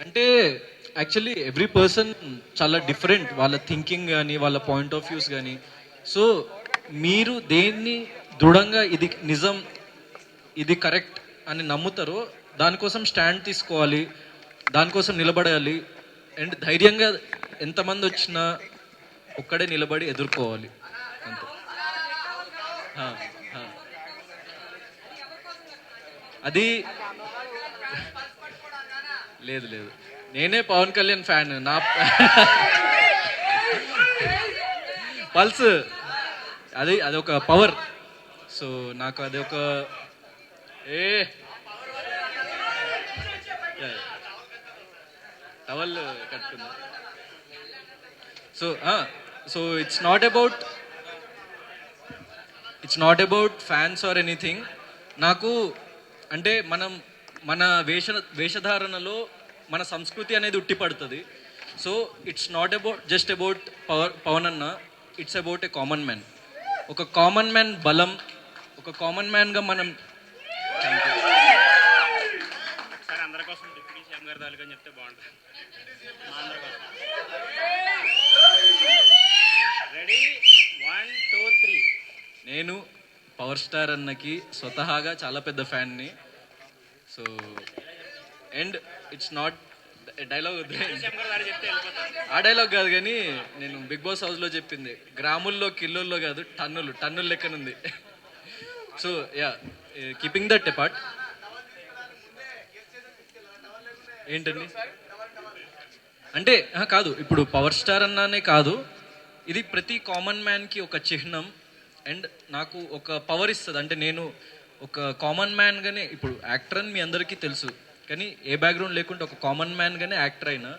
అంటే actually every person చాలా different వాళ్ళ థింకింగ్ కానీ వాళ్ళ పాయింట్ ఆఫ్ వ్యూస్ కానీ సో మీరు దేన్ని దృఢంగా ఇది నిజం ఇది కరెక్ట్ అని నమ్ముతారో దానికోసం స్టాండ్ తీసుకోవాలి దానికోసం నిలబడాలి. అండ్ ధైర్యంగా ఎంతమంది వచ్చినా ఒక్కడే నిలబడి ఎదుర్కోవాలి. అంతే. అది లేదు లేదు. నేనే పవన్ కళ్యాణ్ ఫ్యాన్ నా పల్స్. అది అది ఒక పవర్. సో నాకు అది ఒక a towel కట్టుకుందా. So so it's not about it's not about fans or anything నాకు అంటే మనం మన వేష వేషధారణలో మన సంస్కృతి అనేది ఉట్టిపడుతుంది. So it's not about just about power Pawan అన్న it's about a common man ఒక కామన్ మ్యాన్ బలం ఒక కామన్ మ్యాన్గా మనం నేను పవర్ స్టార్ అన్నకి స్వతహాగా చాలా పెద్ద ఫ్యాన్ని. So and it's not dialogue ఆ డైలాగ్ కాదు కానీ నేను బిగ్ బాస్ హౌస్లో చెప్పింది. గ్రాముల్లో కిలోల్లో కాదు టన్నులు టన్నుల లెక్కనుంది so ya keeping that part ఏంటండి? అంటే కాదు ఇప్పుడు పవర్ స్టార్ అన్నానే కాదు ఇది ప్రతి కామన్ మ్యాన్కి ఒక చిహ్నం అండ్ నాకు ఒక పవర్ ఇస్తుంది. అంటే నేను ఒక కామన్ మ్యాన్గానే ఇప్పుడు యాక్టర్ అని మీ అందరికీ తెలుసు కానీ ఏ బ్యాక్గ్రౌండ్ లేకుంటే ఒక కామన్ మ్యాన్గానే యాక్టర్ అయినా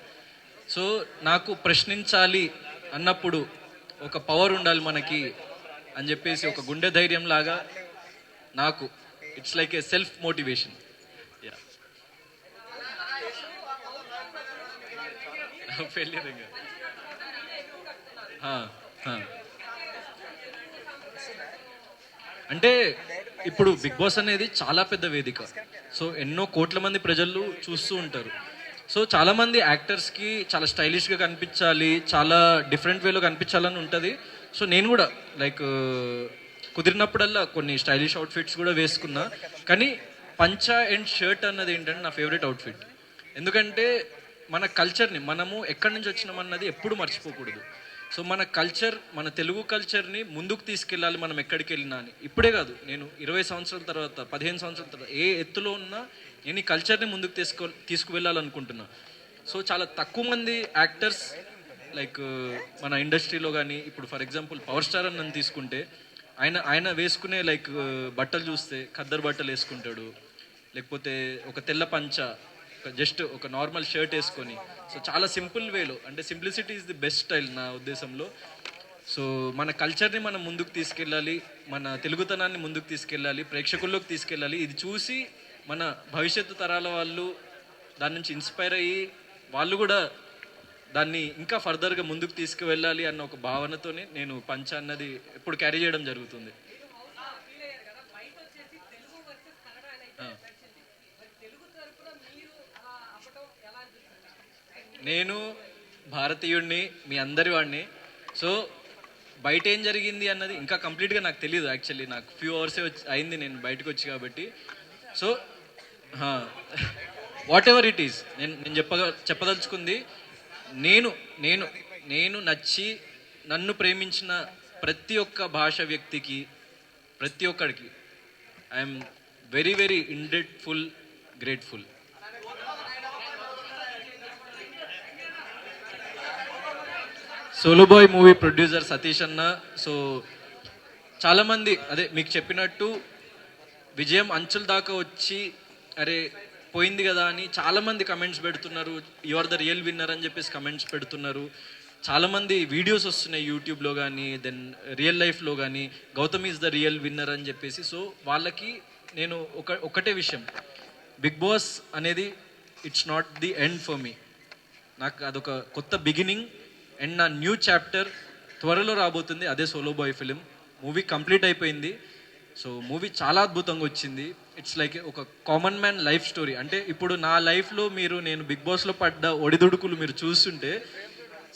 సో నాకు ప్రశ్నించాలి అన్నప్పుడు ఒక పవర్ ఉండాలి మనకి అని చెప్పేసి ఒక గుండె ధైర్యం లాగా నాకు it's like a self motivation failure. అంటే ఇప్పుడు బిగ్ బాస్ అనేది చాలా పెద్ద వేదిక. సో ఎన్నో కోట్ల మంది ప్రజలు చూస్తూ ఉంటారు. సో చాలా మంది యాక్టర్స్కి చాలా స్టైలిష్గా కనిపించాలి చాలా డిఫరెంట్ వేలో కనిపించాలని ఉంటుంది. సో నేను కూడా లైక్ uh, కుదిరినప్పుడల్లా కొన్ని స్టైలిష్ అవుట్ఫిట్స్ కూడా వేసుకున్నా. కానీ పంచా అండ్ షర్ట్ అన్నది ఏంటంటే నా ఫేవరెట్ అవుట్ఫిట్ ఎందుకంటే మన కల్చర్ని మనము ఎక్కడి నుంచి వచ్చినామన్నది ఎప్పుడు మర్చిపోకూడదు. సో మన కల్చర్ మన తెలుగు కల్చర్ని ముందుకు తీసుకెళ్ళాలి మనం ఎక్కడికి వెళ్ళినా అని. ఇప్పుడే కాదు నేను ఇరవై సంవత్సరాల తర్వాత పదిహేను సంవత్సరాల తర్వాత ఏ ఎత్తులో ఉన్నా నేను ఈ కల్చర్ని ముందుకు తీసుకో తీసుకువెళ్ళాలనుకుంటున్నా. సో చాలా తక్కువ మంది యాక్టర్స్ లైక్ మన ఇండస్ట్రీలో కానీ ఇప్పుడు ఫర్ ఎగ్జాంపుల్ పవర్ స్టార్ అని నన్ను తీసుకుంటే ఆయన ఆయన వేసుకునే లైక్ బట్టలు చూస్తే ఖద్దరు బట్టలు వేసుకుంటాడు. లేకపోతే ఒక తెల్ల పంచ జస్ట్ ఒక నార్మల్ షర్ట్ వేసుకొని. సో చాలా సింపుల్ వేలో. అంటే simplicity is the best style నా ఉద్దేశంలో. సో మన కల్చర్ని మనం ముందుకు తీసుకెళ్ళాలి మన తెలుగుతనాన్ని ముందుకు తీసుకెళ్ళాలి ప్రేక్షకుల్లోకి తీసుకెళ్ళాలి. ఇది చూసి మన భవిష్యత్తు తరాల వాళ్ళు దాని నుంచి ఇన్స్పైర్ అయ్యి వాళ్ళు కూడా దాన్ని ఇంకా ఫర్దర్గా ముందుకు తీసుకువెళ్ళాలి అన్న ఒక భావనతోనే నేను పంచ అన్నది ఎప్పుడు క్యారీ చేయడం జరుగుతుంది. నేను భారతీయుడిని మీ అందరి వాడిని సో బయట ఏం జరిగింది అన్నది ఇంకా కంప్లీట్గా నాకు తెలియదు యాక్చువల్లీ. నాకు ఫ్యూ అవర్సే వచ్చి అయింది నేను బయటకు వచ్చి కాబట్టి. So whatever it is నేను నేను చెప్పగ చెప్పదలుచుకుంది నేను నేను నేను నచ్చి నన్ను ప్రేమించిన ప్రతి ఒక్క భాష వ్యక్తికి ప్రతి ఒక్కడికి I'm very very indebted grateful Solo Boy movie producer Satish అన్న సో చాలామంది అదే మీకు చెప్పినట్టు విజయం అంచుల దాకా వచ్చి అరే పోయింది కదా అని చాలామంది కమెంట్స్ పెడుతున్నారు. You are the real winner అని చెప్పేసి కమెంట్స్ పెడుతున్నారు. చాలామంది వీడియోస్ వస్తున్నాయి యూట్యూబ్లో కానీ దెన్ రియల్ లైఫ్లో కానీ Gautam is the real winner అని చెప్పేసి. సో వాళ్ళకి నేను ఒక ఒకటే విషయం. బిగ్ బాస్ అనేది it's not the end for me నాకు అదొక కొత్త బిగినింగ్ అండ్ నా న్యూ చాప్టర్ త్వరలో రాబోతుంది. అదే Solo Boy film movie complete అయిపోయింది. సో మూవీ చాలా అద్భుతంగా వచ్చింది. ఇట్స్ లైక్ ఒక కామన్ మ్యాన్ లైఫ్ స్టోరీ అంటే ఇప్పుడు నా లైఫ్లో మీరు నేను బిగ్ బాస్లో పడ్డ ఒడిదుడుకులు మీరు చూస్తుంటే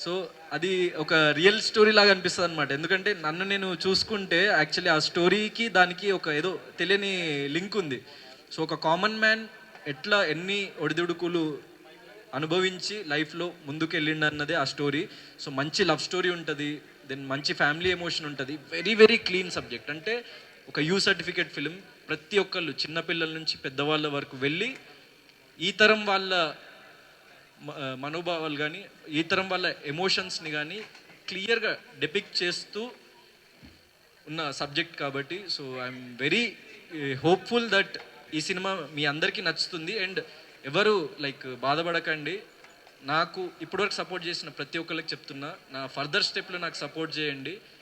సో అది ఒక రియల్ స్టోరీ లాగా అనిపిస్తుంది అనమాట ఎందుకంటే నన్ను నేను చూసుకుంటే యాక్చువల్లీ ఆ స్టోరీకి దానికి ఒక ఏదో తెలియని లింక్ ఉంది. సో ఒక కామన్ మ్యాన్ ఎట్లా ఎన్ని ఒడిదుడుకులు అనుభవించి లైఫ్లో ముందుకెళ్ళిండు అన్నదే ఆ స్టోరీ సో మంచి లవ్ స్టోరీ ఉంటుంది. దెన్ మంచి ఫ్యామిలీ ఎమోషన్ ఉంటుంది. వెరీ వెరీ క్లీన్ సబ్జెక్ట్ అంటే ఒక యూ సర్టిఫికేట్ ఫిలిం ప్రతి ఒక్కళ్ళు చిన్నపిల్లల నుంచి పెద్దవాళ్ళ వరకు వెళ్ళి ఈ తరం వాళ్ళ మనోభావాలు కానీ ఈ తరం వాళ్ళ ఎమోషన్స్ని కానీ క్లియర్గా డెపిక్ట్ చేస్తూ ఉన్న సబ్జెక్ట్ కాబట్టి so I'm very hopeful that ఈ సినిమా మీ అందరికీ నచ్చుతుంది. అండ్ ఎవరు లైక్ బాధపడకండి. నాకు ఇప్పటివరకు సపోర్ట్ చేసిన ప్రతి ఒక్కరికి చెప్తున్నా. నా ఫర్దర్ స్టెప్లో నాకు సపోర్ట్ చేయండి.